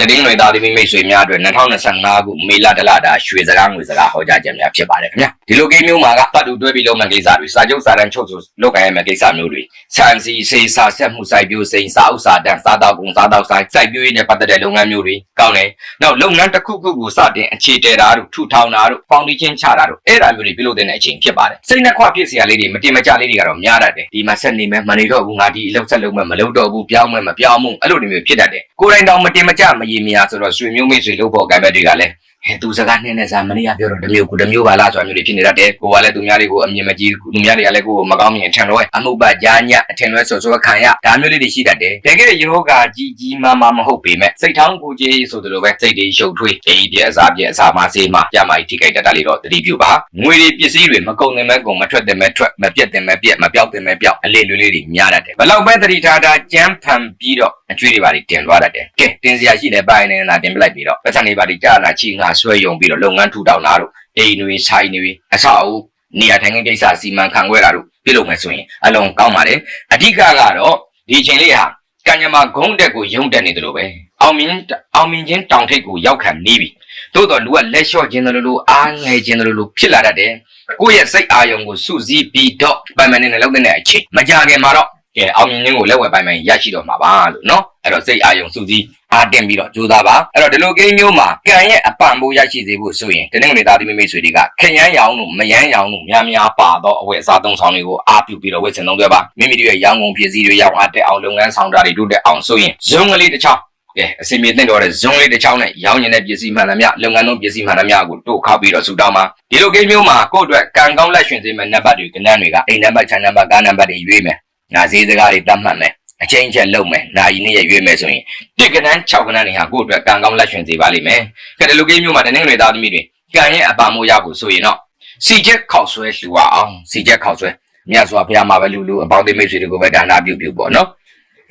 တတင်းလွေသားသမီးမိတ်ဆွေများအတွက်2025ခုမေလတလတာရွှေစကားငွေစကားဟောကြားခြင်းများဖြစ်ပါတယ်ခင်ဗျာဒီလိုကိန်းမျိုးမှာကတတ်တူတွဲပြီးလုံးမဲ့ကိစ္စတွေစာချုပ်စာတမ်းချုပ်ဆိုလုပ်ကိုင်ရမယ့်ကိစ္စမျိုးတွေခြံစီစေစာဆက်မှုစိုက်ပျိုးစိန်စာဥစာတန်းစားတောက်ကုန်စားတောက်ဆိုင်စိုက်ပျိုးရေးနဲ့ပတ်သက်တဲ့လုပ်ငန်းမျိုးတွေကောင်းတယ်နောက်လုပ်ငန်းတစ်ခုခုကိုစတင်အခြေတည်တာတို့ထူထောင်တာတို့ဖောင်ဒေးရှင်းချတာတို့အဲ့ဒါမျိုးတွေပြုလုပ်တဲ့အချိန်ဖြစ်ပါတယ်စိတ်နှခွဖြစ်စရာလေးတွေမတင်မကြလေးတွေကတော့များတတ်တယ်ဒီမှာဆက်နေမယ်မနေတော့ဘူးငါဒီအလုပ်ဆက်လုပ်မယ်မလုပ်တော့ဘူးပြောင်းမယ်မပြောင်းဘူးအဲ့လိုတွေမျိုးဖြစ်တတ်တယ်ကိုယ်တိုင်တော့မတင်မကြမရေမရဆိုတော့ဆွေမျိုးမိတ်ဆွေလုပ်ဖို့ကံပဲတွေကလည်း ဟဲ့သူစကားနဲ့နဲ့စားမနေ့ကပြောတော့တစ်မျိုးကူတစ်မျိုးပါလားဆိုတာမျိုးတွေဖြစ်နေတတ်တယ်ကိုကလည်းသူများတွေကိုအမြင်မကြည့်သူများတွေကလည်းကိုကိုမကောင်းမြင်အထင်လွဲအမှုပကြားညအထင်လွဲဆိုဆိုခံရဒါမျိုးလေးတွေရှိတတ်တယ်တကယ်ယောဂကြီးကြီးမားမားမဟုတ်ပေမဲ့စိတ်ထောင်းကိုကြီးဆိုသလိုပဲစိတ်တွေရှုပ်ထွေးအေးပြအစားပြအစားမဆေးမပြမိုက်ထိခိုက်တတ်တာလေးတော့တတိပြုပါငွေတွေပစ္စည်းတွေမကုန်တယ်မဲ့ကုန်မထွက်တယ်မဲ့ထွက်မပြတ်တယ်မဲ့ပြက်မပြောက်တယ်မဲ့ပြောက်အလေးလေးလေးတွေများတတ်တယ်ဘလောက်ပဲတတိထားတာကြမ်းဖန်ပြီးတော့အကျွေးတွေပါတွေတင်သွားတတ်တယ်ကဲတင်စရာရှိတယ်ပိုင်းနေတာတင်ပြလိုက်ပြီးတော့ပတ်စံတွေပါတွေကြာလာချီငါဆွဲယုံပြီးတော့လုပ်ငန်းထူထောင်တာတို့အိမ်တွေဆိုင်တွေအဆောက်အဦနေရာထိုင်ခင်းကိစ္စစီမံခန့်ခွဲတာတို့ပြုလုပ်မယ်ဆိုရင်အလုံးကောင်းပါတယ်အဓိကကတော့ဒီအချိန်လေးဟာကံညမာဂုံးတက်ကိုယုံတက်နေတယ်လို့ပဲအောင်မြင်အောင်မြင်ချင်းတောင်ထိပ်ကိုရောက်ခံနေပြီသို့တော်လူကလက်လျှော့ခြင်းတယ်လို့အားငယ်ခြင်းတယ်လို့ဖြစ်လာတတ်တယ်ကိုယ့်ရဲ့စိတ်အာရုံကိုစုစည်းပြီးတော့ပိုင်မနေနဲ့လုပ်တဲ့အချိန်မကြခင်မှာတော့ကဲအောင်မြင်ခြင်းကိုလက်ဝယ်ပိုင်ပိုင်ရရှိတော့မှာပါလို့နော်အဲ့တော့စိတ်အာရုံစုစည်း အားတင်ပြီးတော့ကြိုးစားပါအဲ့တော့ဒီလိုကိန်းမျိုးမှာကံရဲ့အပံမိုးရရှိစေဖို့ဆိုရင်တနင်္ဂနွေသားသမီးမိတ်ဆွေတွေကခရမ်းရောင်တို့မယမ်းရောင်တို့များများပါတော့အဝတ်အစားသုံးဆောင်တွေကိုအားပြုပြီးတော့ဝတ်ဆင်သုံးသွဲပါမိမိတို့ရဲ့ရောင်ကုန်ပစ္စည်းတွေရောင်အားတက်အောင်လုပ်ငန်းဆောင်တာတွေတို့တက်အောင်ဆိုရင်ဇုံကလေးတစ်ချောင်းကဲအစီအမြေတင်တော်တဲ့ဇုံလေးတစ်ချောင်းနဲ့ရောင်းနေတဲ့ပစ္စည်းမှန်သမျှလုပ်ငန်းလုံးပစ္စည်းမှန်သမျှကိုတို့ခောက်ပြီးတော့ဆူတောင်းပါဒီလိုကိန်းမျိုးမှာကိုယ့်အတွက်ကံကောင်းလက်ရှင်စေမယ့်နံပါတ်တွေကဏ္ဍတွေကအိမ်နံပါတ်ခြံနံပါတ်ကားနံပါတ်တွေရွေးမယ်ငါဈေးစကားတွေတတ်မှတ်မယ် အချင်းချက်လုပ်မယ်နာယီနေ့ရရွေးမယ်ဆိုရင်တစ်ကနန်း6ကနန်းတွေဟာကိုယ့်အတွက်ကံကောင်းလက်ရှင်စေပါလိမ့်မယ်ကဲဒီလိုကိန်းမျိုးမှာတနင်္ဂနွေသားသမီးတွေကံရဲ့အပါမိုးရဖို့ဆိုရင်တော့စီချက်ခောက်ဆွဲလှူအောင်စီချက်ခောက်ဆွဲမြတ်စွာဘုရားမှာပဲလူလူအပေါင်းအသင်းမိတ်ဆွေတွေကိုပဲဒါနပြုပြုပေါ့နော်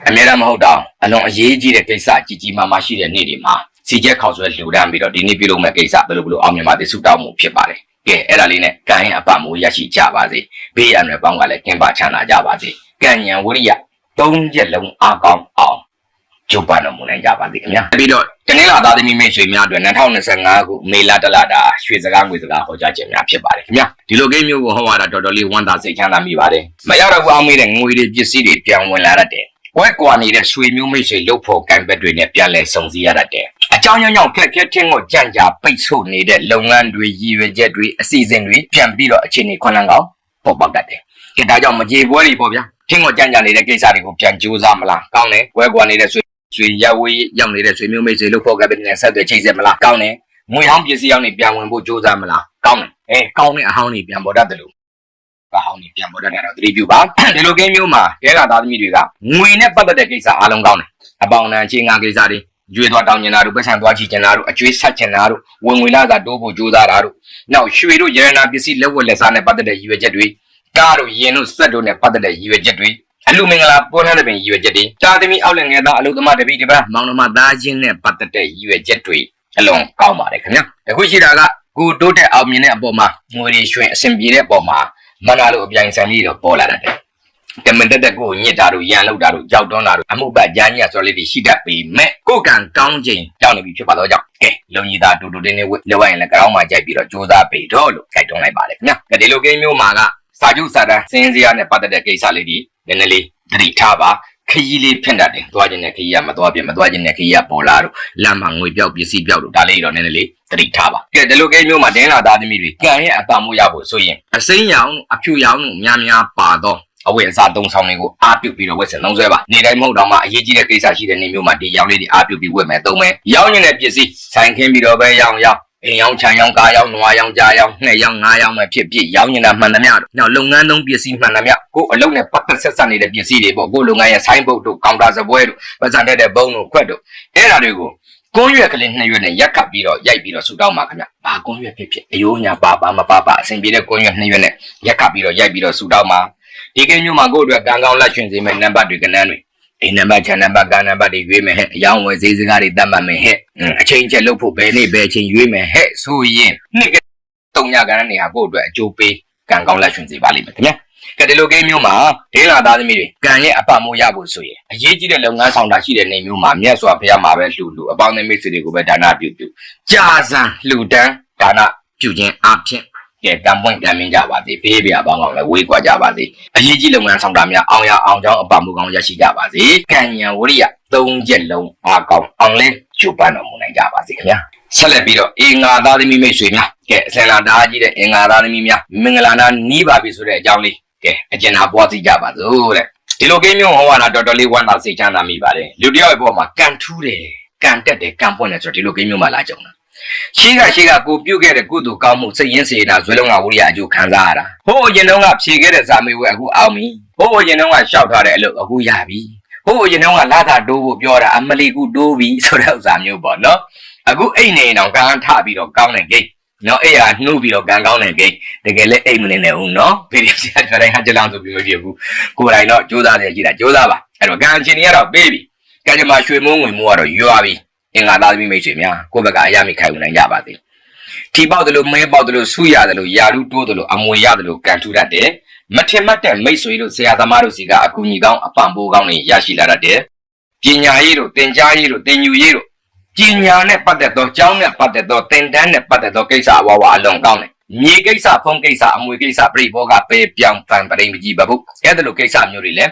အများအားမဟုတ်တော့အလွန်အရေးကြီးတဲ့ကိစ္စကြီးကြီးမားမားရှိတဲ့နေ့တွေမှာစီချက်ခောက်ဆွဲလှူဒန်းပြီးတော့ဒီနေ့ပြုလုပ်မယ့်ကိစ္စဘယ်လိုဘယ်လိုအောင်မြင်ပါသည်ဆုတောင်းမှုဖြစ်ပါတယ်ကဲအဲ့ဒါလေးနဲ့ကံရဲ့အပမိုးရရှိကြပါစေဘေးရန်တွေပေါင်းကလည်းကင်းပါချမ်းသာကြပါစေကံဉဏ်ဝိရိယ သုံးချက်လုံးအားကောင်းအောင်ကျုပ်ပန်တော်မူနိုင်ကြပါစေခင်ဗျာပြီးတော့တနင်္လာသားသမီးမိတ်ဆွေများအတွက်2025ခုမေလတလတာရွှေစကားငွေစကားဟောကြားခြင်းများဖြစ်ပါတယ်ခင်ဗျာဒီလိုကိန်းမျိုးကိုဟောရတာတော်တော်လေးဝမ်းသာစိတ်ချမ်းသာမိပါတယ်မရတော့ဘူးအောင်မေးတဲ့ငွေတွေပစ္စည်းတွေပြန်ဝင်လာတတ်တယ်ဝက်ကွာနေတဲ့ဆွေမျိုးမိတ်ဆွေလှုပ်ဖို့ကံဘက်တွေနဲ့ပြန်လဲစုံစည်းရတတ်တယ်အကြောင်းကြောင့်ခက်ခဲထင်းကိုကြံ့ကြာပိတ်ဆို့နေတဲ့လုပ်ငန်းတွေရည်ရွယ်ချက်တွေအစီအစဉ်တွေပြန်ပြီးတော့အခြေအနေခွန်လန်းကောင်းပေါ်ပေါက်တတ်တယ်ကဲဒါကြောင့်မကြေပွဲတွေပေါ့ဗျာ ထင်းကိုကြံ့ကြာနေတဲ့ကိစ္စတွေကိုပြန်ကြိုးစားမလားကောင်းတယ်ဝက်ကွာနေတဲ့ဆွေဆွေရဝေးရောက်နေတဲ့ဆွေမျိုးမိတ်ဆွေလှုပ်ဖို့ကံဘက်တွေနဲ့ဆက်သွယ်ချိတ်ဆက်မလားကောင်းတယ်ငွေဟောင်းပစ္စည်းဟောင်းတွေပြန်ဝင်ဖို့ကြိုးစားမလားကောင်းတယ်အဲကောင်းတဲ့အဟောင်းတွေပြန်ပေါ်တတ်တယ်လို့ကဟောင်းနေပြန်ပေါ်တတ်တာတော့သတိပြုပါဒီလိုကိန်းမျိုးမှာတဲကသားသမီးတွေကငွေနဲ့ပတ်သက်တဲ့ကိစ္စအားလုံးကောင်းတယ်အပေါင်နံချင်းငါကိစ္စတွေကျွေးသွားတောင်းကျင်တာတို့ပတ်စံသွားချီကျင်တာတို့အကျွေးဆက်ကျင်တာတို့ဝင်ငွေလာစာတိုးဖို့ကြိုးစားတာတို့နောက်ရွှေတို့ရတနာပစ္စည်းလက်ဝတ်လက်စားနဲ့ပတ်သက်တဲ့ရည်ရွယ်ချက်တွေ ကားတို့ရင်တို့စက်တို့နဲ့ပတ်သက်တဲ့ရည်ရွယ်ချက်တွေအလူမင်္ဂလာပေါ်ထတဲ့ပင်ရည်ရွယ်ချက်တွေတာသမီအောက်လက်ငယ်သားအလုသမားတပိတပတ်မောင်နှမသားချင်းနဲ့ပတ်သက်တဲ့ရည်ရွယ်ချက်တွေအလုံးကောင်းပါတယ်ခင်ဗျာအခုရှိတာကကိုတိုးတက်အောင်မြင်တဲ့အပေါ်မှာငွေတွေရွှင်အဆင်ပြေတဲ့အပေါ်မှာမနာလို့အပြိုင်ဆိုင်လေးတော့ပေါ်လာတတ်တယ်။တမန်တက်တက်ကိုညစ်တာတို့ရန်လောက်တာတို့ကြောက်တွန်းတာတို့အမှုပတ်ကြားညက်ဆိုလေးတွေရှိတတ်ပေမဲ့ကိုယ်ကံကောင်းခြင်းကြောင့်နေပြီဖြစ်ပါတော့ကြောင့်ကဲလုံကြီးသားတူတူတင်းလေးဝလောက်ရရင်လည်းကြောင်းမှကြိုက်ပြီးတော့စူးစမ်းပေတော့လို့ကြိုက်တွန်းလိုက်ပါလေခင်ဗျာ။ကဲဒီလိုကိန်းမျိုးမှာက စာချုပ်စာတမ်းစင်းစရာနဲ့ပတ်သက်တဲ့ကိစ္စလေးတွေနည်းနည်းလေးသတိထားပါခရီးလေးဖြစ်တတ်တယ်။သွားခြင်းနဲ့ခရီးကမသွားပြမသွားခြင်းနဲ့ခရီးကပေါ်လာတို့လမ်းမှာငွေပြောက်ပစ္စည်းပြောက်တို့ဒါလေးတော့နည်းနည်းလေးသတိထားပါ။ကဲဒီလိုကိန်းမျိုးမှာဒင်းလာသားသမီးတွေကံရဲ့အပံမိုးရဖို့ဆိုရင်အစိမ်းရောင်တို့အဖြူရောင်တို့များများပါတော့အဝတ်အစားသုံးဆောင်တွေကိုအားပြုတ်ပြီးတော့ဝတ်ဆင်သုံးစွဲပါနေတိုင်းမဟုတ်တော့မှအရေးကြီးတဲ့ကိစ္စရှိတဲ့နေမျိုးမှာဒီရောင်လေးတွေအားပြုတ်ပြီးဝတ်မယ်သုံးမယ်ရောင်းနေတဲ့ပစ္စည်းဆိုင်ခင်းပြီးတော့ပဲရောင်းရောင်း အိမ်ရောင်းခြံရောင်းကားရောင်းနွားရောင်းကြားရောင်းငှက်ရောင်းငါးရောင်းပဲဖြစ်ဖြစ်ရောင်းနေတာမှန်သမျှတို့နောက်လုပ်ငန်းသုံးပစ္စည်းမှန်သမျှကိုယ်အလုပ်နဲ့ပတ်သက်ဆက်ဆက်နေတဲ့ပစ္စည်းတွေပေါ့ကိုယ်လုပ်ငန်းရဲ့ဆိုင်းဘုတ်တို့ကောင်တာစပွဲတို့ပတ်စံတဲ့တဲ့ဘုံတို့ခွက်တို့အဲ့ဒါတွေကိုကွန်းရွက်ကလေးနှစ်ရွက်နဲ့ရက်ခတ်ပြီးတော့ရိုက်ပြီးတော့ဆူတောင်းပါခင်ဗျ။ဘာကွန်းရွက်ဖြစ်ဖြစ်အယိုးညာပါပါမပါပါအဆင်ပြေတဲ့ကွန်းရွက်နှစ်ရွက်နဲ့ရက်ခတ်ပြီးတော့ရိုက်ပြီးတော့ဆူတောင်းပါဒီကိန်းမျိုးမှာကိုယ့်အတွက်ကံကောင်းလက်ရှင်စေမယ့်နံပါတ်တွေကနန်းတွေ အိမ်နံပါတ်ခြံနံပါတ်ကားနံပါတ်တွေရွေးမယ်ဟဲ့အယောင်းဝယ်ဈေးစကားတွေတတ်မှတ်မယ်ဟဲ့အင်းအချိန်ချက်လုပ်ဖို့ဘယ်နေ့ဘယ်အချိန်ရွေးမယ်ဟဲ့ဆိုရင်နှစ်ကတုံညကန်းနေဟာကိုယ့်အတွက်အကျိုးပေးကံကောင်းလက်ရှင်စေပါလိမ့်မယ်ခင်ဗျာကဲဒီလိုကိန်းမျိုးမှာဒေလာသားသမီးတွေကံရဲ့အပမိုးရဖို့ဆိုရင်အရေးကြီးတဲ့လုပ်ငန်းဆောင်တာရှိတဲ့နေမျိုးမှာမြတ်စွာဘုရားမှာပဲလှူလှူအပေါင်းအသင်းမိတ်ဆွေတွေကိုပဲဒါနပြုပြုကြာစံလှူဒန်းဒါနပြုခြင်းအပြင် ကဲကံပွင့်ကံမင်းကြပါစေဘေးပြာပေါင်းအောင်လည်းဝေးကွာကြပါစေအရေးကြီးလုပ်ငန်းဆောင်တာများအောင်ရအောင်ကြောင်းအပမိုးကောင်းရရှိကြပါစေကံဉဏ်ဝရိယသုံးချက်လုံးအားကောင်းအောင်လဲကျူပန်းတော်မူနိုင်ကြပါစေခင်ဗျာဆက်လက်ပြီးတော့အင်္ဂါသားသမီးမိတ်ဆွေများကဲအစင်လာတားကြီးတဲ့အင်္ဂါသားသမီးများမင်္ဂလာနာနီးပါပြီဆိုတဲ့အကြောင်းလေးကဲအကျဉ်းသာပွားစီကြပါစို့တဲ့ဒီလိုကိန်းမျိုးဟောရတာတော်တော်လေးဝမ်းသာစိတ်ချမ်းသာမိပါတယ်လူတစ်ယောက်ရဲ့ဘဝမှာကံထူးတယ်ကံတက်တယ်ကံပွင့်တယ်ဆိုတော့ဒီလိုကိန်းမျိုးမှလာကြုံတာ ရှိကရှိကကိုပြုတ်ခဲ့တဲ့ကုသိုလ်ကောင်းမှုစိတ်ရင်းစေတာဇွဲလုံးကဝိရိယအကျိုးခံစားရတာဟိုးအရင်တုန်းကဖြေခဲ့တဲ့ဇာမေဝဲအခုအောင်ပြီဟိုးအရင်တုန်းကရှောက်ထားတဲ့အလုပ်အခုရပြီဟိုးအရင်တုန်းကလာတာတိုးဖို့ပြောတာအမလီကူတိုးပြီဆိုတဲ့ဥစ္စာမျိုးပေါ့နော်အခုအိတ်နေတော့ကံထပြီးတော့ကောင်းတဲ့ဂိတ်နော်အဲ့ရနှုတ်ပြီးတော့ကံကောင်းတဲ့ဂိတ်တကယ်လည်းအိတ်မနေနဲ့ဦးနော်ဗီဒီယိုဆရာတိုင်းဟာကြလောင်ဆိုပြီးမဖြစ်ဘူးကိုယ်တိုင်တော့စူးစမ်းနေကြည့်တာစူးစမ်းပါအဲ့တော့ကံအချင်းတွေကတော့ပေးပြီကံကြမ္မာရွှေမုံငွေမိုးကတော့ရွာပြီ အင်္ဂါသားသမီးမိတ်ဆွေများကိုယ့်ဘက်ကအရာမိခိုင်ဝင်နိုင်ကြပါသေးထီပေါက်တယ်လို့မဲပေါက်တယ်လို့ဆူရတယ်လို့ယာလူတိုးတယ်လို့အမွေရတယ်လို့ကံထူတတ်တယ်မထင်မှတ်တဲ့မိတ်ဆွေတို့ဆရာသမားတို့စီကအကူကြီးကောင်းအပံပိုးကောင်းတွေရရှိလာတတ်တယ်ပညာရေးတို့သင်ကြားရေးတို့သင်ယူရေးတို့ပညာနဲ့ပတ်သက်သောကျောင်းနဲ့ပတ်သက်သောသင်တန်းနဲ့ပတ်သက်သောကိစ္စအဝဝအလွန်ကောင်းတယ်။မြေကိစ္စဖုံးကိစ္စအမွေကိစ္စပြိဘောကပေပြောင်ပန်ပရိမကြီးဘဘုအဲ့ဒါလိုကိစ္စမျိုးတွေလည်း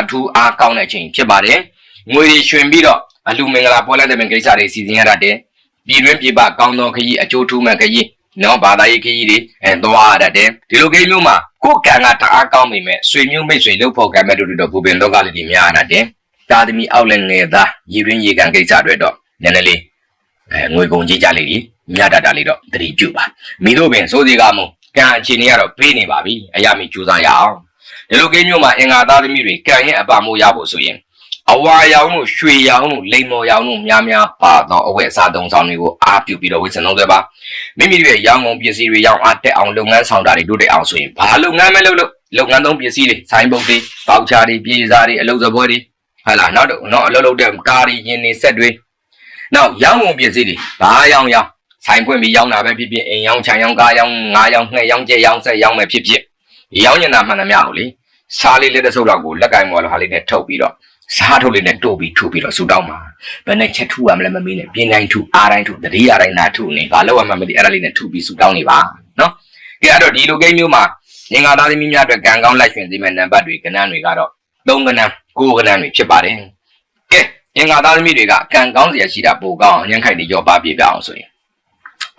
အထူးအားကောင်းတဲ့အချိန်ဖြစ်ပါတယ်။ငွေတွေရွှင်ပြီးတော့ အလူမင်္ဂလာပေါ်လာတဲ့ကိစ္စတွေစီစဉ်ရတတ်တယ်။ပြည်တွင်းပြည်ပကောင်းသောခရီးအကျိုးထူးမဲ့ခရီးနော်ဘာသာရေးခရီးတွေအဲသွားရတတ်တယ်။ဒီလိုကိန်းမျိုးမှာကိုယ်ကံကတအားကောင်းပေမဲ့ဆွေမျိုးမိတ်ဆွေလှုပ်ဖို့ကံမဲ့တို့တော့ဘူပင်တော့ကလေးတွေများရတတ်တယ်။တာသမီအောက်လည်းငယ်သားရည်ရင်းရေကန်ကိစ္စတွေတော့နည်းနည်းလေးအဲငွေကုန်ကြီးကြလေးကြီးမြတ်တတာလေးတော့တတိပြုပါမိတို့ပင်စိုးစီကမုံကံအခြေအနေကတော့ပေးနေပါပြီအရာမီကြိုးစားရအောင်ဒီလိုကိန်းမျိုးမှာအင်္ဂါသားသမီးတွေကံရဲ့အပမိုးရဖို့ဆိုရင် အဝါရောင်တို့ရွှေရောင်တို့လိမ္မော်ရောင်တို့များများပါတော့အဝတ်အစားသုံးဆောင်တွေကိုအားပြုပြီးတော့ဝစ်စံသုံးသွဲပါမိမိတို့ရဲ့ရောင်ကုန်ပစ္စည်းတွေရောင်းအားတက်အောင်လုပ်ငန်းဆောင်တာတွေတို့တက်အောင်ဆိုရင်ဘာလုပ်ငန်းမဲလုပ်လို့လုပ်ငန်းသုံးပစ္စည်းတွေဆိုင်ပုတ်တွေပေါက်ချာတွေပြေးစားတွေအလုပ်စပွဲတွေဟာလာနောက်တော့နော်အလုပ်လုပ်တဲ့ကားတွေယင်းနေဆက်တွေနောက်ရောင်းကုန်ပစ္စည်းတွေဘာရောင်းရောင်းဆိုင်ခွင့်ပြီးရောင်းတာပဲဖြစ်ဖြစ်အိမ်ရောင်းခြံရောင်းကားရောင်းငါးရောင်းငှက်ရောင်းကျဲရောင်းဆက်ရောင်းမယ်ဖြစ်ဖြစ်ရောင်းနေတာမှန်သမျှကိုလေစားလေးလက်တစ်စုပ်လောက်ကိုလက်ကင်မော်လိုဟာလေးနဲ့ထုတ်ပြီးတော့ စားထုတ်လေးနဲ့တို့ပြီးထူပြီးတော့ဆူတောင်းပါဘယ်နဲ့ချက်ထူရမလဲမမေးနဲ့ပြင်းတိုင်းထူအားတိုင်းထူတတိယတိုင်းနာထူနေဘာလို့မှမသိအဲ့ဒါလေးနဲ့ထူပြီးဆူတောင်းနေပါနော်ကဲအဲ့တော့ဒီလိုကိန်းမျိုးမှာငင်္ဂါသားသမီးများအတွက်ကံကောင်းလိုက်ရှင်စေမဲ့နံပါတ်တွေကဏ္ဍတွေကတော့၃ကဏ္ဍ၉ကဏ္ဍတွေဖြစ်ပါတယ်ကဲငင်္ဂါသားသမီးတွေကကံကောင်းစရာရှိတာပိုကောင်းအောင်ညံ့ခိုက်တွေရောပါပြပြအောင်ဆိုရင်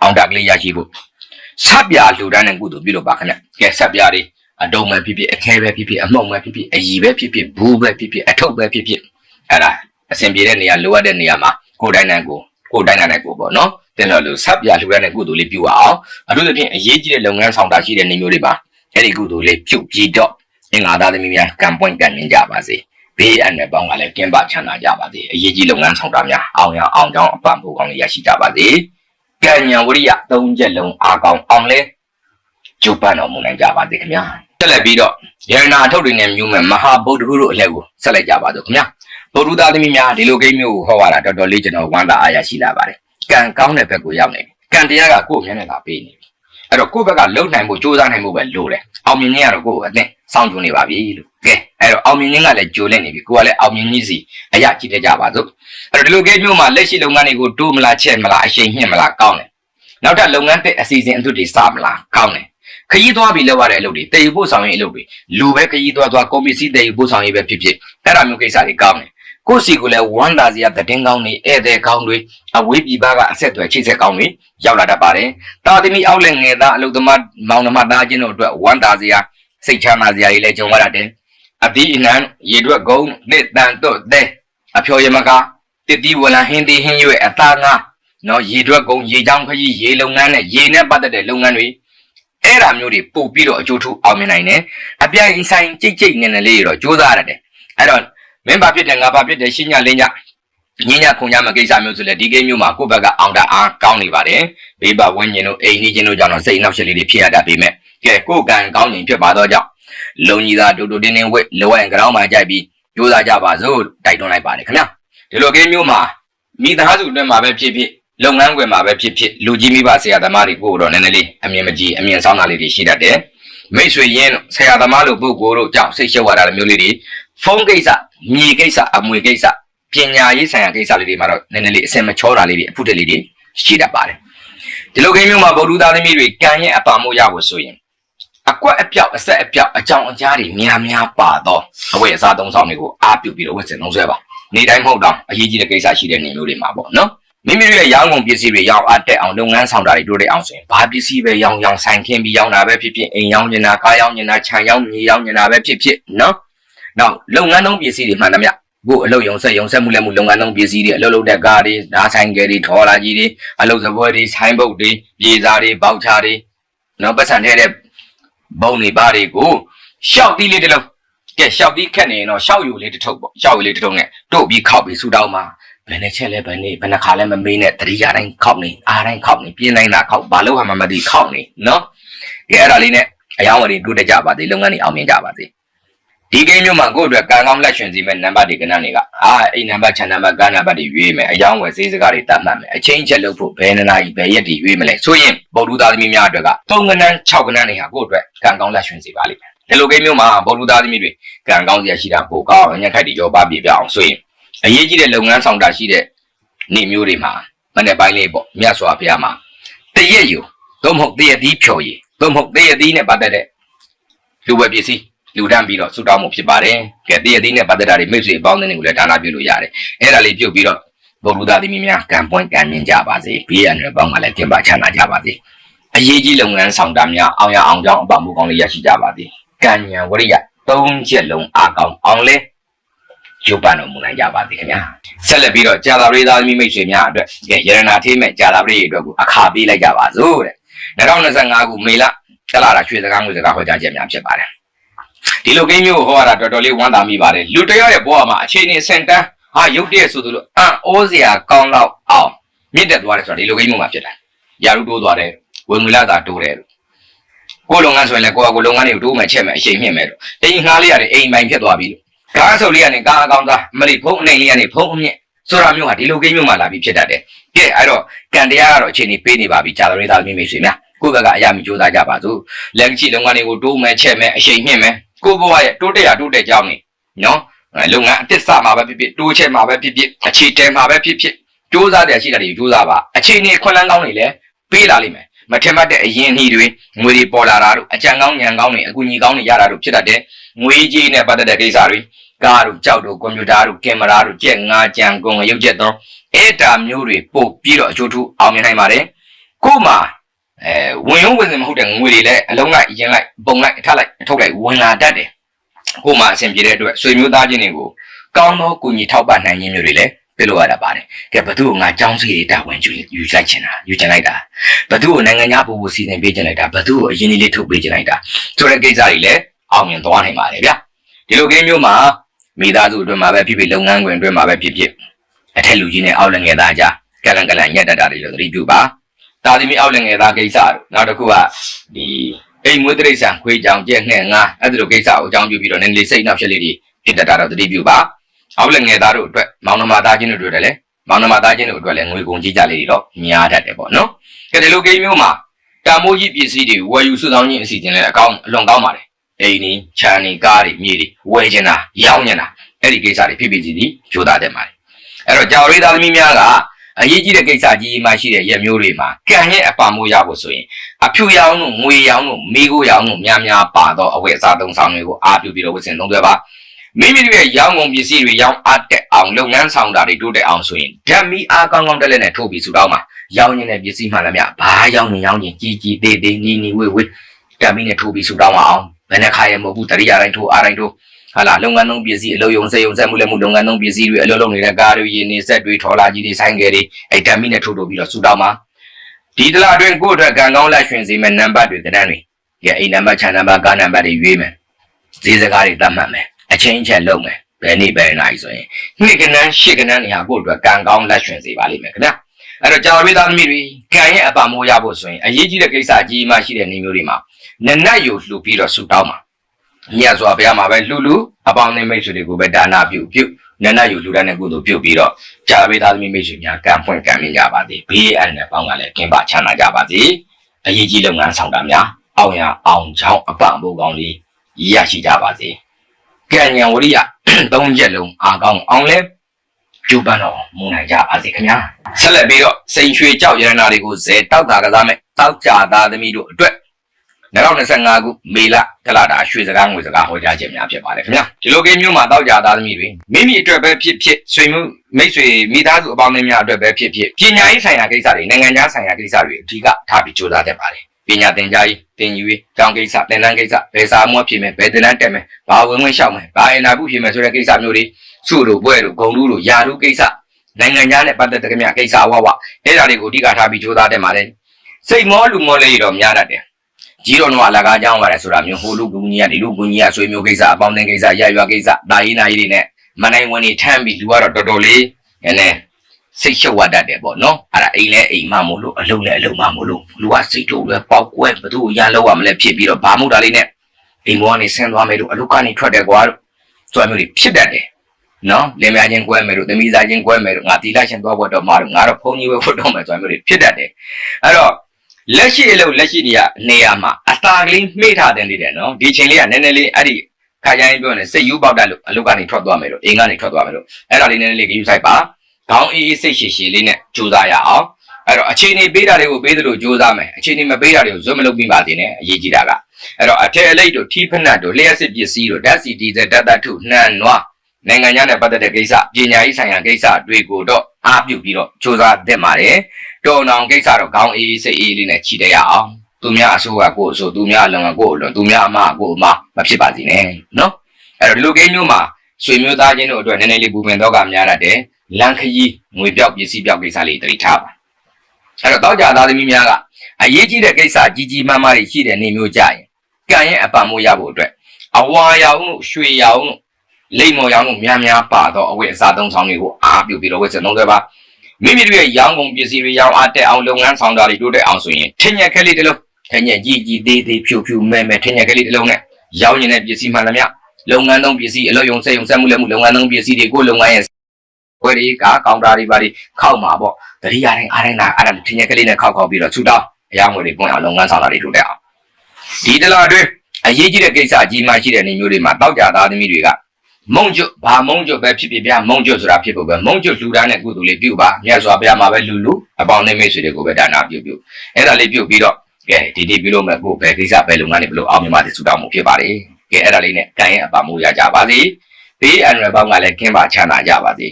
အောင်တာကလေးရရှိဖို့ဆက်ပြလှူဒန်းတဲ့ကုသိုလ်ပြုလို့ပါခင်ဗျကဲဆက်ပြတွေ အတုံးပဲဖြစ်ဖြစ်အခဲပဲဖြစ်ဖြစ်အမှုံပဲဖြစ်ဖြစ်အည်ပဲဖြစ်ဖြစ်ဘူးပဲဖြစ်ဖြစ်အထုပ်ပဲဖြစ်ဖြစ်အဲ့ဒါအဆင်ပြေတဲ့နေရာလိုအပ်တဲ့နေရာမှာကိုယ်တိုင်းနိုင်ကိုကိုယ်တိုင်းနိုင်ကိုပေါ့နော်တင်တော်လို့ဆက်ပြလှူဒန်းတဲ့ကုသိုလ်လေးပြုအောင်အထူးသဖြင့်အရေးကြီးတဲ့လုပ်ငန်းဆောင်တာရှိတဲ့နေမျိုးတွေပါအဲ့ဒီကုသိုလ်လေးပြုပြီးတော့အင်္ဂါသားသမီးများကံပွင့်ကံမြင်ကြပါစေဘေးအန္တရာယ်ပေါင်းကလည်းကင်းပချမ်းသာကြပါစေအရေးကြီးလုပ်ငန်းဆောင်တာများအောင်ရအောင်ကြောင်းအပံ့ပိုးကောင်းလေးရရှိကြပါစေကံညာဝရိယသုံးချက်လုံးအားကောင်းအောင်လဲ ကျုပ်ပန်းတော်မူနိုင်ကြပါစေခင်ဗျာတက်လက်ပြီးတော့ရဏအထုတ်တွေနဲ့မြူးမဲ့မဟာဗုဒ္ဓဂုရုအလှည့်ကိုဆက်လိုက်ကြပါစို့ခင်ဗျာဗုဒ္ဓသားသမီးများဒီလိုကိန်းမျိုးကိုဟောရတာတော်တော်လေးကျွန်တော်ဝမ်းသာအားရရှိလာပါတယ်ကံကောင်းတဲ့ဘက်ကိုရောက်နေပြီကံတရားကကိုယ့်မျက်နှာသာပေးနေပြီအဲ့တော့ကိုယ့်ဘက်ကလုံနိုင်ဖို့စူးစမ်းနိုင်ဖို့ပဲလိုတယ်အောင်မြင်ခြင်းကတော့ကိုယ့်ကိုအသင့်စောင့်ကြိုးနေပါပြီလို့ကဲအဲ့တော့အောင်မြင်ခြင်းကလည်းကြိုလက်နေပြီကိုကလည်းအောင်မြင်ခြင်းစီအရာကြည့်တတ်ကြပါစို့အဲ့တော့ဒီလိုကိန်းမျိုးမှာလက်ရှိလုပ်ငန်းတွေကိုတိုးမလားချက်မလားအရှိန်မြင့်မလားကောင်းတယ်နောက်ထပ်လုပ်ငန်းသစ်အစီအစဉ်အသစ်တွေစမလားကောင်းတယ် ခရီးသွားပြီးလောက်ရတဲ့အလုပ်တွေတည်ယူပို့ဆောင်ရေးအလုပ်တွေလူပဲခရီးသွားသွားကွန်ပစ္စည်းတည်ယူပို့ဆောင်ရေးပဲဖြစ်ဖြစ်အဲ့ဒါမျိုးကိစ္စတွေကောင်းတယ်ကိုယ့်စီကိုလည်းဝမ်းသာစရာသတင်းကောင်းတွေဧည့်သည်ကောင်းတွေအဝေးပြည်ပကအဆက်အသွယ်ချိတ်ဆက်ကောင်းတွေရောက်လာတတ်ပါတယ်တာသမီအောက်လက်ငယ်သားအလုပ်သမားမောင်နှမသားချင်းတို့အတွက်ဝမ်းသာစရာစိတ်ချမ်းသာစရာတွေလည်းကြုံရတတ်တယ်အသီးအနှံရေတွက်ကုန်းနှစ်တန်တော့တဲ့အဖျော်ရမကတစ်တီဝလဟင်းတီဟင်းရွဲ့အသားငါနော်ရေတွက်ကုန်းရေချောင်းခကြီးရေလုပ်ငန်းနဲ့ရေနဲ့ပတ်သက်တဲ့လုပ်ငန်းတွေ အဲ့ဒါမျိုးတွေပို့ပြီးတော့အကျိုးထူအောင်မြင်နိုင်တယ်အပြိုင်ဆိုင်ကြိတ်ကြိတ်နေနေလေးတော့စူးစမ်းရတယ်အဲ့တော့မင်းဘာဖြစ်တယ်ငါဘာဖြစ်တယ်ရှင်းညလင်းညညညခုံညမကိစ္စမျိုးဆိုလဲဒီကိန်းမျိုးမှာကိုယ့်ဘက်ကအောင်တာအားကောင်းနေပါတယ်ဘေးဘဝင်းကျင်တို့အိမ်ကြီးချင်းတို့ကြောင့်တော့စိတ်နှောက်ရှက်လေးတွေဖြစ်ရတာပေမဲ့ကဲကိုယ်ကံကောင်းရင်ဖြစ်ပါတော့ကြောင့်လုံကြီးသားတူတူတင်းတင်းဝစ်လောရင်ကြောင်းမှာကြိုက်ပြီးကြိုးစားကြပါစို့တိုက်တွန်းလိုက်ပါတယ်ခင်ဗျဒီလိုကိန်းမျိုးမှာမိသားစုအတွင်းမှာပဲဖြစ်ဖြစ် လုပ်ငန်းခွင်မှာပဲဖြစ်ဖြစ်လူကြီးမိဘဆရာသမားတွေကိုတော့နည်းနည်းလေးအမြင်မကြီးအမြင်ဆောင်တာလေးတွေရှိတတ်တယ်မိတ်ဆွေရင်းတို့ဆရာသမားတို့ပုဂ္ဂိုလ်တို့ကြောင့်စိတ်ရှုပ်ရတာလိုမျိုးလေးတွေဖုန်းကိစ္စမြေကိစ္စအမွေကိစ္စပညာရေးဆိုင်ရာကိစ္စလေးတွေမှာတော့နည်းနည်းလေးအစင်မချောတာလေးတွေအဖုတက်လေးတွေရှိတတ်ပါတယ်ဒီလိုကိန်းမျိုးမှာဗုဒ္ဓသားသမီးတွေကံရဲ့အပါမို့ရဖို့ဆိုရင်အကွက်အပြောက်အဆက်အပြောက်အကြောင်အကြားတွေများများပါတော့အဝတ်အစားသုံးဆောင်တွေကိုအားပြုပြီးတော့ဝတ်ဆင်သုံးဆွဲပါနေတိုင်းမဟုတ်တော့အရေးကြီးတဲ့ကိစ္စရှိတဲ့နေမျိုးတွေမှာပေါ့နော် မိမိတို့ရဲ့ရောင်းကုန်ပစ္စည်းတွေရောင်းအပ်တက်အောင်လုပ်ငန်းဆောင်တာတွေတိုးတက်အောင်ဆိုရင်ဘာပစ္စည်းပဲရောင်းရောင်းဆိုင်ခင်းပြီးရောင်းတာပဲဖြစ်ဖြစ်အိမ်ရောင်းနေတာကားရောင်းနေတာခြံရောင်းမြေရောင်းနေတာပဲဖြစ်ဖြစ်နော်နောက်လုပ်ငန်းသုံးပစ္စည်းတွေမှန်သမျှကိုအလုပ်ရုံဆက်ရုံဆက်မှုလက်မှုလုပ်ငန်းသုံးပစ္စည်းတွေအလုပ်လုပ်တဲ့ကားတွေဓာဆိုင်ကယ်တွေထော်လာကြီးတွေအလုပ်စပွဲတွေဆိုင်ဘုတ်တွေပြေစာတွေပေါက်ချာတွေနော်ပတ်စံထဲတဲ့ဘုံတွေပါတွေကိုရှောက်တီးလေးတစ်လုံးကဲရှောက်တီးခက်နေရင်တော့ရှောက်ယူလေးတစ်ထုပ်ပေါ့ရှောက်ယူလေးတစ်ထုပ်နဲ့တို့ပြီးခောက်ပြီးဆူတောင်းမှာ ဘယ်နဲ့ချက်လဲဘယ်နဲ့ဘယ်နှခါလဲမမေးနဲ့တတိယတိုင်းခောက်နေအားတိုင်းခောက်နေပြင်းတိုင်းသာခောက်ဘာလို့မှမသိခောက်နေနော်ကဲအဲ့ဒါလေးနဲ့အယောင်းဝယ်တွေတိုးတက်ကြပါသေးလုပ်ငန်းတွေအောင်မြင်ကြပါသေးဒီကိန်းမျိုးမှာကိုယ့်အတွက်ကံကောင်းလက်ရှင်စီမဲ့နံပါတ်တွေကဏ္ဍတွေကအာအဲ့နံပါတ်ချန်နံပါတ်ကနံပါတ်တွေရွေးမယ်အယောင်းဝယ်ဈေးစကားတွေတတ်မှတ်မယ်အချင်းချက်လုပ်ဖို့ဘယ်နနာကြီးဘယ်ရက်တွေရွေးမလဲဆိုရင်ဗုဒ္ဓသားသမီးများအတွက်က၃ကဏ္ဍ၆ကဏ္ဍတွေဟာကိုယ့်အတွက်ကံကောင်းလက်ရှင်စီပါလိမ့်မယ်ဒီလိုကိန်းမျိုးမှာဗုဒ္ဓသားသမီးတွေကံကောင်းစရာရှိတာပိုကောင်းအညက်ခိုက်တွေရောပါပြပြအောင်ဆိုရင် အရေးကြီးတဲ့လုပ်ငန်းဆောင်တာရှိတဲ့နေမျိုးတွေမှာမနေ့ပိုင်းလေးပေါ့မြတ်စွာဘုရားမှာတရက်ယူသို့မဟုတ်တရက်သီးဖြော်ရည်သို့မဟုတ်တရက်သီးနဲ့ပတ်သက်တဲ့လူဝယ်ပစ္စည်းလူတန်းပြီးတော့ဆူတောင်းမှုဖြစ်ပါတယ်။ကဲတရက်သီးနဲ့ပတ်သက်တာတွေမိတ်ဆွေအပေါင်းအသင်းတွေကိုလည်းဒါနပြုလို့ရတယ်။အဲ့ဒါလေးပြုတ်ပြီးတော့ဘုရားသားသမီးများကံပွင့်ကံမြင်ကြပါစေ။ဘေးရန်တွေပေါင်းမှလည်းပြင်ပချမ်းသာကြပါစေ။အရေးကြီးလုပ်ငန်းဆောင်တာများအောင်ရအောင်ကြောင်းအပမှုကောင်းလေးရရှိကြပါစေ။ကံဉဏ်ဝရိယသုံးချက်လုံးအားကောင်းအောင်လဲ ရုပ်ပန်တော်မူနိုင်ကြပါစေခင်ဗျာဆက်လက်ပြီးတော့ကြာသာရိသားသမီးမိတ်ဆွေများအတွက်ကဲရတနာထေးမဲ့ကြာသာရိအတွက်ကိုအခါပေးလိုက်ကြပါစို့တဲ့2025ခုမေလတလာတာရွှေစကားငွေစကားဟောကြားချက်များဖြစ်ပါတယ်ဒီလိုကိန်းမျိုးကိုဟောရတာတော်တော်လေးဝမ်းသာမိပါတယ်လူတယောက်ရဲ့ဘဝမှာအခြေအနေစင်တန်းဟာရုပ်တရက်ဆိုသလိုအံ့ဩစရာကောင်းတော့အောင်မြင့်တက်သွားတယ်ဆိုတာဒီလိုကိန်းမျိုးမှာဖြစ်တယ်ရာလူတိုးသွားတယ်ဝင်ငွေလာတာတိုးတယ်ကိုယ်လုပ်ငန်းဆိုရင်လည်းကိုယ့်အကိုလုပ်ငန်းတွေကိုတိုးမှချက်မှအချိန်မြင့်မယ်လို့အိမ်ငှားလေးရတယ်အိမ်ပိုင်ဖြစ်သွားပြီလို့ ကားဆုပ်လေးကနေကားအကောင်းသားမလိဖုံးအနေလေးကနေဖုံးအမြင့်ဆိုတာမျိုးဟာဒီလိုကိန်းမျိုးမှာလာပြီးဖြစ်တတ်တယ်ကဲအဲ့တော့ကံတရားကတော့အခြေအနေပေးနေပါပြီကြာတော်ရေးသားမိမိဆွေများကိုယ့်ဘက်ကအရာမီစူးစမ်းကြပါစို့လက်ချီလုပ်ငန်းတွေကိုတိုးမယ်ချက်မယ်အချိန်မြင့်မယ်ကိုယ့်ဘဝရဲ့တိုးတက်ရတိုးတက်ကြောင်းနေနော်လုပ်ငန်းအတစ်စမှာပဲဖြစ်ဖြစ်တိုးချက်မှာပဲဖြစ်ဖြစ်အခြေတဲမှာပဲဖြစ်ဖြစ်စူးစမ်းတယ်ရှိတာတွေစူးစမ်းပါအခြေအနေခွင့်လန်းကောင်းနေလဲပေးလာလိမ့်မယ် မထင်မှတ်တဲ့အရင်နှီးတွေငွေတွေပေါ်လာတာတို့အကြံကောင်းညံကောင်းတွေအကူအညီကောင်းတွေရတာတို့ဖြစ်တတ်တယ်ငွေကြီးနဲ့ပတ်သက်တဲ့ကိစ္စတွေကားတို့ကြောက်တို့ကွန်ပျူတာတို့ကင်မရာတို့ကြက်ငါးကြံကုန်ရုပ်ချက်တော့အဲ့တာမျိုးတွေပို့ပြီးတော့အကျိုးထူးအောင်မြင်နိုင်ပါတယ်ကို့မှာအဲဝင်ရုံးဝင်စင်မဟုတ်တဲ့ငွေတွေလည်းအလုံးလိုက်ရင်လိုက်ပုံလိုက်အထလိုက်အထုတ်လိုက်ဝင်လာတတ်တယ်ကို့မှာအဆင်ပြေတဲ့အတွက်ဆွေမျိုးသားချင်းတွေကိုကောင်းသောကုညီထောက်ပံ့နိုင်ခြင်းမျိုးတွေလည်း ပြုလုပ်ရတာပါတယ်ကဲဘသူ့ကိုငါចောင်းစီတွေတာဝန်ယူယူလိုက်ချင်တာယူချင်လိုက်တာဘသူ့ကိုနိုင်ငံသားပူပူစီစဉ်ပေးချင်လိုက်တာဘသူ့ကိုအရင်လေးထုတ်ပေးချင်လိုက်တာဆိုတဲ့ကိစ္စတွေလည်းအောင်မြင်သွားနိုင်ပါတယ်ဗျဒီလိုကိန်းမျိုးမှာမိသားစုအတွင်းမှာပဲဖြစ်ဖြစ်လုပ်ငန်းခွင်အတွင်းမှာပဲဖြစ်ဖြစ်အထက်လူကြီးနဲ့အောက်လက်ငယ်သားကြားကလန်ကလန်ညက်တတ်တာတွေလို့သတိပြုပါတာသမီအောက်လက်ငယ်သားကိစ္စတို့နောက်တစ်ခုကဒီအိမ်မွေးတိရစ္ဆာန်ခွေးကြောင်ကျက်ငှက်ငါအဲ့ဒီလိုကိစ္စကိုအကြောင်းပြုပြီးတော့နည်းနည်းစိတ်နှောက်ရှက်လေးတွေဖြစ်တတ်တာတော့သတိပြုပါ အောက်လက်ငယ်သားတို့အတွက်မောင်နှမသားချင်းတို့အတွက်လည်းမောင်နှမသားချင်းတို့အတွက်လည်းငွေကုန်ကြီးကြလေးတွေတော့များတတ်တယ်ပေါ့နော်ကဲဒီလိုကိန်းမျိုးမှာတာမိုးကြီးပစ္စည်းတွေဝယ်ယူစုဆောင်းခြင်းအစီအစဉ်လည်းအကောင်းအလွန်ကောင်းပါတယ်အိမ်နီခြံနီကားတွေမြေတွေဝယ်ကျင်တာရောင်းကျင်တာအဲ့ဒီကိစ္စတွေဖြစ်ဖြစ်စီစီကြိုးစားတဲ့မှာအဲ့တော့ကြောင်ရိသားသမီးများကအရေးကြီးတဲ့ကိစ္စကြီးမှရှိတဲ့ရမျိုးတွေမှာကံရဲ့အပါမိုးရဖို့ဆိုရင်အဖြူရောင်တို့ငွေရောင်တို့မိခိုးရောင်တို့များများပါတော့အဝတ်အစားသုံးဆောင်တွေကိုအားပြုပြီးတော့ဝတ်ဆင်သုံးသွဲပါ မိမိတို့ရဲ့ရောင်းကုန်ပစ္စည်းတွေရောင်းအားတက်အောင်လုပ်ငန်းဆောင်တာတွေတိုးတက်အောင်ဆိုရင်ဓာတ်မီအားကောင်းကောင်းတက်လက်နဲ့ထိုးပြီးစုတော့မှာရောင်းနေတဲ့ပစ္စည်းမှလည်းမြဘာရောင်းနေရောင်းရင်ကြီးကြီးသေးသေးနီးနီးဝေးဝေးဓာတ်မီနဲ့ထိုးပြီးစုတော့အောင်ဘယ်နဲ့ခါရမဟုတ်ဘူးတရိယာတိုင်းထိုးအားတိုင်းထိုးဟာလာလုပ်ငန်းသုံးပစ္စည်းအလုပ်ယုံစက်ယုံစက်မှုလက်မှုလုပ်ငန်းသုံးပစ္စည်းတွေအလုပ်လုပ်နေတဲ့ကားတွေရင်းနေဆက်တွေထော်လာကြီးတွေဆိုင်ကယ်တွေအဲ့ဓာတ်မီနဲ့ထိုးထိုးပြီးတော့စုတော့မှာဒီတလားအတွင်းကိုယ့်အတွက်ကံကောင်းလက်ရှင်စေမဲ့နံပါတ်တွေကဏ္ဍတွေရဲ့အိမ်နံပါတ်ခြံနံပါတ်ကားနံပါတ်တွေရွေးမယ်ဈေးစကားတွေသတ်မှတ်မယ် အချင်းချက်လုပ်မယ်ဘယ်နေ့ဘယ်နိုင်ဆိုရင်နှစ်ကနန်းရှစ်ကနန်းနေဟာကိုယ့်အတွက်ကံကောင်းလက်ရှင်စေပါလိမ့်မယ်ခင်ဗျာအဲ့တော့ကြာဝိသားသမီးတွေကံရဲ့အပါမိုးရဖို့ဆိုရင်အရေးကြီးတဲ့ကိစ္စအကြီးအမားရှိတဲ့နေမျိုးတွေမှာနနတ်ယူလှူပြီးတော့ဆူတောင်းမှာမြတ်စွာဘုရားမှာပဲလှူလှူအပေါင်းနဲ့မိတ်ဆွေတွေကိုပဲဒါနပြုပြုနနတ်ယူလှူတဲ့နဲ့ကုသိုလ်ပြုပြီးတော့ကြာဝိသားသမီးမိတ်ဆွေများကံဖွင့်ကံမြင်ကြပါစေဘေးအန္တရာယ်ပေါင်းကလည်းကင်းပါချမ်းသာကြပါစေအရေးကြီးလုပ်ငန်းဆောင်တာများအောင်ရအောင်ချောင်းအပံ့ဖို့ကောင်းလေးရရှိကြပါစေ ကံဉဏ်ဝရိယသုံးချက်လုံးအားကောင်းအောင်လဲကျူပန်းတော်မူနိုင်ကြပါစေခင်ဗျာဆက်လက်ပြီးတော့စိန်ရွှေကြောက်ရတနာတွေကိုဇေတောက်တာကစားမဲ့တောက်ကြသားသမီးတို့အတွက်2025ခုမေလတလတာရွှေစကားငွေစကားဟောကြားခြင်းများဖြစ်ပါတယ်ခင်ဗျာဒီလိုကိမျိုးမှာတောက်ကြသားသမီးတွေမိမိအတွက်ပဲဖြစ်ဖြစ်ဆွေမျိုးမိတ်ဆွေမိသားစုအပေါင်းအသင်းများအတွက်ပဲဖြစ်ဖြစ်ပညာရေးဆိုင်ရာကိစ္စတွေနိုင်ငံခြားဆိုင်ရာကိစ္စတွေအဓိကထားပြီးကြိုးစားတတ်ပါတယ် ပညာသင်ကြားရေးသင်ယူရေးတောင်းကိစ္စသင်တန်းကိစ္စဘယ်စာမွေးဖြစ်မယ်ဘယ်သင်တန်းတက်မယ်ဘာဝင်ဝင်ရှောက်မယ်ဘာအင်တာဗျူးဖြစ်မယ်ဆိုတဲ့ကိစ္စမျိုးတွေစုတို့ဘွဲတို့ဂုံလူတို့ယာတို့ကိစ္စနိုင်ငံခြားနဲ့ပတ်သက်တဲ့ကိစ္စကိစ္စဝဝအဲ့ဒါတွေကိုအဓိကထားပြီးကြိုးစားတတ်ပါတယ်စိတ်မောလူမောလေးတော့များတတ်တယ်ကြီးတော်တော့အလကားကြောင်းပါတယ်ဆိုတာမျိုးဟိုလူကူကြီးကဒီလူကူကြီးကဆွေမျိုးကိစ္စအပေါင်းအသင်းကိစ္စရရွာကိစ္စဒါရေးနာရေးတွေနဲ့မနိုင်ဝင်နေထမ်းပြီးလူကတော့တော်တော်လေးနည်းနည်း စိတ်ရှုပ်ဝတတ်တယ်ပေါ့နော်အဲ့ဒါအိမ်လဲအိမ်မမို့လို့အလုံးလဲအလုံးမမို့လို့လူကစိတ်ထုတ်လဲပေါက်ကွဲဘသူ့ကိုရလောက်ရမလဲဖြစ်ပြီးတော့ဘာမှုတာလေးနဲ့အိမ်ဘောကနေဆင်းသွားမယ်လို့အလုကနေထွက်တယ်ကွာလို့ဆိုမျိုးတွေဖြစ်တတ်တယ်နော်လင်မယားချင်းကွဲမယ်လို့သမီးသားချင်းကွဲမယ်လို့ငါတီလာရှင်သွားဖို့တော့မှာတော့ငါတော့ဖုန်းကြီးပဲဖို့တော့မယ်ဆိုမျိုးတွေဖြစ်တတ်တယ်အဲ့တော့လက်ရှိအလုပ်လက်ရှိနေရနေရာမှာအသာကလေးမှိထားတဲ့နေတယ်နော်ဒီချိန်လေးကနည်းနည်းလေးအဲ့ဒီခါကြရင်ပြောနေစိတ်ယူပေါက်တတ်လို့အလုကနေထွက်သွားမယ်လို့အိမ်ကနေထွက်သွားမယ်လို့အဲ့ဒါလေးနည်းနည်းလေးယူဆိုင်ပါ ခေါင်းအေးအေးစိတ်ရှည်ရှည်လေးနဲ့ကြိုးစားရအောင်အဲ့တော့အခြေအနေပေးတာတွေကိုပေးသလိုကြိုးစားမယ်အခြေအနေမပေးတာတွေကိုဇွတ်မလုပ်ပြီးပါသေးနဲ့အရေးကြီးတာကအဲ့တော့အထက်အလိတ်တို့ထီးဖနတ်တို့လျှက်စစ်ပစ္စည်းတို့ဓာတ်စီဒီဇယ်ဓာတ်သတ္ထုနှံနွားနိုင်ငံခြားနဲ့ပတ်သက်တဲ့ကိစ္စပညာရေးဆိုင်ရာကိစ္စတွေကိုတော့အားပြုပြီးတော့စူးစမ်းသင့်ပါတယ်တော်အောင်ကိစ္စတော့ခေါင်းအေးစိတ်အေးလေးနဲ့ခြိတဲ့ရအောင်သူများအဆိုးကကိုယ်အဆိုးသူများအလုံးကကိုယ်အလုံးသူများအမကကိုယ်အမမဖြစ်ပါစေနဲ့နော်အဲ့တော့ဒီလိုကိန်းမျိုးမှာဆွေမျိုးသားချင်းတို့အတွက်နည်းနည်းလေးပူပင်တော့ကများတတ်တယ် လန်ခရီးငွေပြောက်ပစ္စည်းပြောက်ကိစ္စလေးတတိထားပါအဲ့တော့တောက်ကြသားသမီးများကအရေးကြီးတဲ့ကိစ္စကြီးကြီးမားမားတွေရှိတဲ့နေမျိုးကြရင်ကံရဲ့အပံ့မိုးရဖို့အတွက်အဝါရောင်တို့ရွှေရောင်တို့လိမ့်မော်ရောင်တို့များများပါတော့အဝတ်အစားသုံးဆောင်တွေကိုအားပြုပြီးတော့ဝတ်စံသုံးသွဲပါမိမိတို့ရဲ့ရောင်းကုန်ပစ္စည်းတွေရောင်းအားတက်အောင်လုပ်ငန်းဆောင်တာတွေတိုးတက်အောင်ဆိုရင်ထင်ရခက်လေးတစ်လုံးထင်ရကြီးကြီးသေးသေးဖြူဖြူမဲမဲထင်ရခက်လေးတစ်လုံးနဲ့ရောင်းနေတဲ့ပစ္စည်းမှန်သမျှလုပ်ငန်းသုံးပစ္စည်းအလုပ်ရုံစက်ရုံစက်မှုလက်မှုလုပ်ငန်းသုံးပစ္စည်းတွေကိုလုပ်ငန်းရဲ့ ဝယ်တွေကကောင်တာတွေပါတွေခောက်မှာပေါ့တတိယတိုင်းအားတိုင်းလာအဲ့ဒါထင်ရခက်လေးနဲ့ခောက်ခောက်ပြီးတော့ဆူတောင်းအယောင်းငွေတွေပွင့်အောင်လုပ်ငန်းဆောင်တာတွေတိုးတက်အောင်ဒီတလားအတွင်းအရေးကြီးတဲ့ကိစ္စကြီးမှရှိတဲ့နေမျိုးတွေမှာတောက်ကြသားသမီးတွေကမုံကျွတ်ဘာမုံကျွတ်ပဲဖြစ်ဖြစ်ဗျာမုံကျွတ်ဆိုတာဖြစ်ဖို့ပဲမုံကျွတ်လူသားနဲ့ကုသိုလ်လေးပြုပါမြတ်စွာဘုရားမှာပဲလူလူအပေါင်းနဲ့မိတ်ဆွေတွေကိုပဲဒါနာပြုပြုအဲ့ဒါလေးပြုပြီးတော့ကဲဒီဒီပြုလို့မဲ့ကိုပဲကိစ္စပဲလုပ်ငန်းတွေဘလို့အောင်မြင်ပါစေဆုတောင်းမှုဖြစ်ပါတယ်ကဲအဲ့ဒါလေးနဲ့ကံရဲ့အပါမိုးရကြပါစေဘေးအန္တရာယ်ပေါင်းကလည်းကင်းပါချမ်းသာကြပါစေ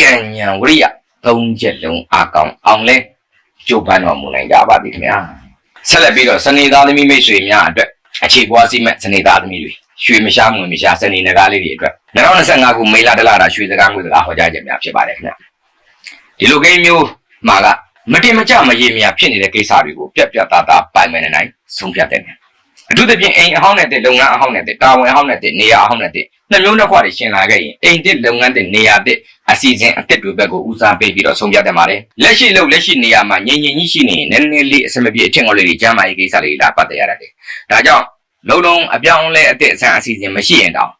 ကံဉဏ်ဝရိယသုံးချက်လုံးအကောင်အောင်လဲကြိုးပမ်းတော်မူနိုင်ကြပါသည်ခင်ဗျာဆက်လက်ပြီးတော့စနေသားသမီးမိတ်ဆွေများအတွက်အခြေပွားစီမဲ့စနေသားသမီးတွေရွှေမရှားငွေမရှားစနေနဂါးလေးတွေအတွက်2025ခုမေလတလတာရွှေစကားငွေစကားဟောကြားချက်များဖြစ်ပါတယ်ခင်ဗျဒီလိုကိန်းမျိုးမှာကမတင်မကြမရေမြဖြစ်နေတဲ့ကိစ္စတွေကိုပြက်ပြက်သားသားပိုင်မယ်နိုင်ဆုံးဖြတ်တဲ့တယ် အထူးသဖြင့်အိမ်အဟောင်းနဲ့တဲ့လုပ်ငန်းအဟောင်းနဲ့တဲ့တာဝန်အဟောင်းနဲ့တဲ့နေရာအဟောင်းနဲ့တဲ့နှမျိုးနှစ်ခွတွေရှင်းလာခဲ့ရင်အိမ်တဲ့လုပ်ငန်းတဲ့နေရာတဲ့အစီအစဉ်အသစ်တွေဘက်ကိုဦးစားပေးပြီးတော့ဆုံးဖြတ်တယ်ပါတယ်လက်ရှိလုပ်လက်ရှိနေရာမှာငြိမ်ငြိမ်ကြီးရှိနေရင်နည်းနည်းလေးအဆင်မပြေအထင်ကြီးလေးတွေကျမ်းမာရေးကိစ္စလေးလာပတ်သက်ရတတ်တယ်ဒါကြောင့်လုံးလုံးအပြောင်းလဲအသစ်အဆန်းအစီအစဉ်မရှိရင်တောင်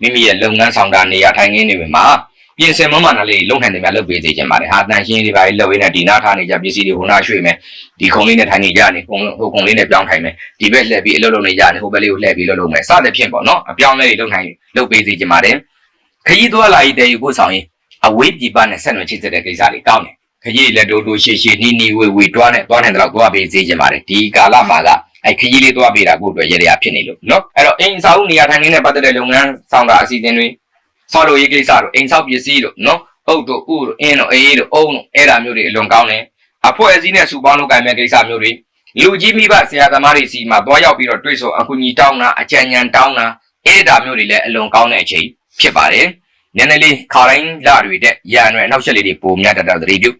မိမိရဲ့လုပ်ငန်းဆောင်တာနေရာထိုင်ခင်းတွေမှာ ပြင်ဆင်မမှန်တာလေးလုံနိုင်တယ်များလုပ်ပေးသေးခြင်းပါတယ်ဟာတန်ရှင်းတွေပါလုပ်ရင်းနဲ့ဒီနာထားနေကြပစ္စည်းတွေဟိုနာရွှေ့မယ်ဒီခုံလေးနဲ့ထိုင်နေကြနေခုံဟိုခုံလေးနဲ့ပြောင်းထိုင်မယ်ဒီဘက်လှည့်ပြီးအလုပ်လုပ်နေကြနေဟိုဘက်လေးကိုလှည့်ပြီးလုပ်လုပ်မယ်စသဖြင့်ပေါ့နော်အပြောင်းလဲတွေလုပ်နိုင်လုပ်ပေးသေးခြင်းပါတယ်ခရီးသွားလာရေးတည်ယူဖို့ဆောင်ရင်အဝေးပြည်ပနဲ့ဆက်နွယ်ချိတ်တဲ့ကိစ္စတွေကောင်းတယ်ခရီးလက်တိုးတိုးရှည်ရှည်နီးနီးဝေဝေတွားနဲ့တွားနိုင်တဲ့လောက်တွားပေးသေးခြင်းပါတယ်ဒီကာလမှာကအဲခကြီးလေးသွားပေးတာကိုအတွက်ရရဖြစ်နေလို့နော်အဲ့တော့အိမ်ဆောက်နေရာထိုင်ခင်းနဲ့ပတ်သက်တဲ့လုပ်ငန်းဆောင်တာအစီအစဉ်တွေ ဆောက်လို့ရေးကိစ္စတို့အိမ်ဆောက်ပစ္စည်းတို့နော်အုတ်တို့ဥတို့အင်းတို့အေးတို့အုံတို့အဲ့ဒါမျိုးတွေအလွန်ကောင်းတယ်အဖွဲ့အစည်းနဲ့စုပေါင်းလုပ်ကိုင်မဲ့ကိစ္စမျိုးတွေလူကြီးမိဘဆရာသမားတွေစီမှာသွားရောက်ပြီးတော့တွေ့ဆုံအကူအညီတောင်းတာအကြံဉာဏ်တောင်းတာအဲ့ဒါမျိုးတွေလည်းအလွန်ကောင်းတဲ့အချိန်ဖြစ်ပါတယ်နည်းနည်းလေးခါတိုင်းလာတွေတဲ့ရန်ရွယ်နောက်ချက်လေးတွေပုံများတတ်တာသတိပြု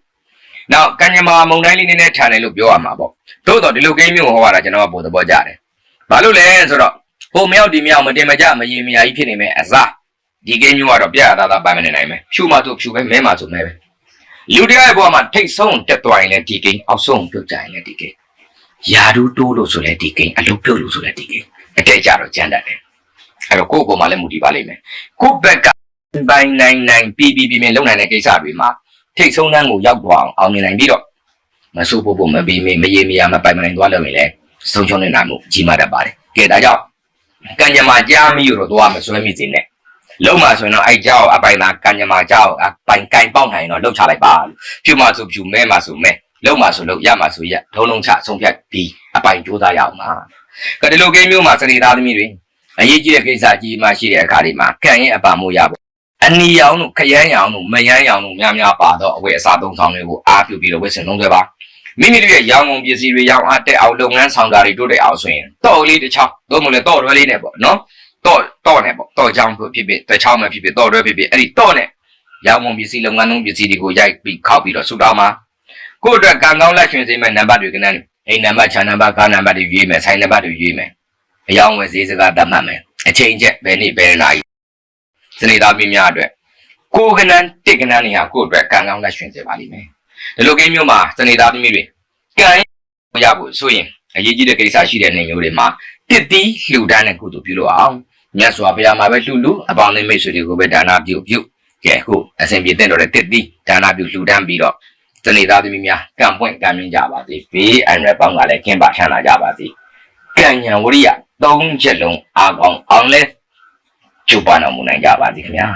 နောက်ကညမာမုံတိုင်းလေးနည်းနည်းထန်တယ်လို့ပြောရမှာပေါ့သို့တော့ဒီလိုကိန်းမျိုးဟောရတာကျွန်တော်ကပိုသဘောကျတယ်ဘာလို့လဲဆိုတော့ဟိုမြောက်ဒီမြောက်မတင်မကြမရေမရာကြီးဖြစ်နေမယ်အစား ဒီကိန်းမျိုးကတော့ပြရတာသာပိုင်မနေနိုင်မယ်ဖြူမှဆိုဖြူပဲမဲမှဆိုမဲပဲလူတရားရဲ့ဘဝမှာထိတ်ဆုံးတက်သွားရင်လည်းဒီကိန်းအောက်ဆုံးပြုတ်ကြရင်လည်းဒီကိန်းယာဒူးတိုးလို့ဆိုလည်းဒီကိန်းအလုပ်ပြုတ်လို့ဆိုလည်းဒီကိန်းအတက်ကြတော့ကြမ်းတတ်တယ်အဲ့တော့ကိုယ့်ကိုယ်မှလည်းမူတည်ပါလိမ့်မယ်ကိုယ့်ဘက်ကပိုင်နိုင်နိုင်ပြီးပြီးပြီးမြင်လုံနိုင်တဲ့ကိစ္စတွေမှာထိတ်ဆုံးတန်းကိုရောက်သွားအောင်အောင်မြင်နိုင်ပြီးတော့မဆိုးဖို့ဖို့မပြီးမမရေမရမပိုင်မနိုင်သွားလို့ရင်လည်းဆုံးရှုံးနေတာမှုကြီးမားတတ်ပါတယ်ကဲဒါကြောင့်ကံကြမ္မာကြားမိရတော့သွားမဆွဲမိစေနဲ့ လုံးမဆိုရင်တော့အဲ့ကြောက်အပိုင်သာကံကြမ္မာကြောက်အပိုင်ကင်ပေါက်နိုင်တော့လှုပ်ချလိုက်ပါလို့ဖြူမဆိုဖြူမဲမဆိုမဲလုံးမဆိုလုံးရမဆိုရထုံးလုံးချဆုံးဖြတ်ပြီးအပိုင်ကြိုးစားရအောင်ပါကဲဒီလိုကိန်းမျိုးမှာစနေသားသမီးတွေအရေးကြီးတဲ့ကိစ္စကြီးမှရှိတဲ့အခါဒီမှာကံရဲ့အပါမို့ရဖို့အနီရောင်တို့ခရမ်းရောင်တို့မယမ်းရောင်တို့များများပါတော့အဝယ်အစားသုံးဆောင်တွေကိုအားပြုပြီးတော့ဝတ်ဆင်သုံးဆွဲပါမိမိတို့ရဲ့ရောင်းကုန်ပစ္စည်းတွေရောင်းအားတက်အောင်လုပ်ငန်းဆောင်တာတွေတိုးတက်အောင်ဆိုရင်တော့လေးတစ်ချောင်းသို့မဟုတ်လေတော့တွဲလေးနဲ့ပေါ့နော် တော့တော့နဲ့ပေါ့တော့ချောင်းဖြစ်ဖြစ်တစ်ချောင်းမှဖြစ်ဖြစ်တော့တွဲဖြစ်ဖြစ်အဲ့ဒီတော့နဲ့ရောင်းကုန်ပစ္စည်းလုပ်ငန်းလုံးပစ္စည်းတွေကိုရိုက်ပြီးခောက်ပြီးတော့ဆူတောင်းမှာကိုယ့်အတွက်ကံကောင်းလက်ရှင်စေမဲ့နံပါတ်တွေကနန်းအိမ်နံပါတ်ခြံနံပါတ်ကားနံပါတ်တွေရွေးမယ်ဆိုင်နံပါတ်တွေရွေးမယ်အယောင်းဝယ်ဈေးစကားတတ်မှတ်မယ်အချိန်ချက်ဘယ်နေ့ဘယ်နာရီစနေသားပြင်းများအတွက်ကိုယ်ကနန်းတစ်ကနန်းနေဟာကိုယ့်အတွက်ကံကောင်းလက်ရှင်စေပါလိမ့်မယ်ဒီလိုကိန်းမျိုးမှာစနေသားပြင်းတွေကံရဖို့ဆိုရင်အရေးကြီးတဲ့ကိစ္စရှိတဲ့နေမျိုးတွေမှာတစ်တီးလှူဒန်းတဲ့ကုသိုလ်ပြုလို့အောင် မြတ်စွာဘုရားမှာပဲလှူလူအပေါင်းအသင်းမိတ်ဆွေတွေကိုပဲဒါနပြုပြုကဲအခုအစဉ်ပြေတဲ့တော့တဲ့တစ်တီးဒါနပြုလှူဒန်းပြီးတော့စနေသားသမီးများကံပွင့်ကံမြင့်ကြပါစေဘေးအန္တရာယ်ပေါင်းကလည်းကင်းပါချမ်းသာကြပါစေကံညာဝရိယသုံးချက်လုံးအားကောင်းအောင်လဲကျုပ်ပါတော်မူနိုင်ကြပါစေခင်ဗျာ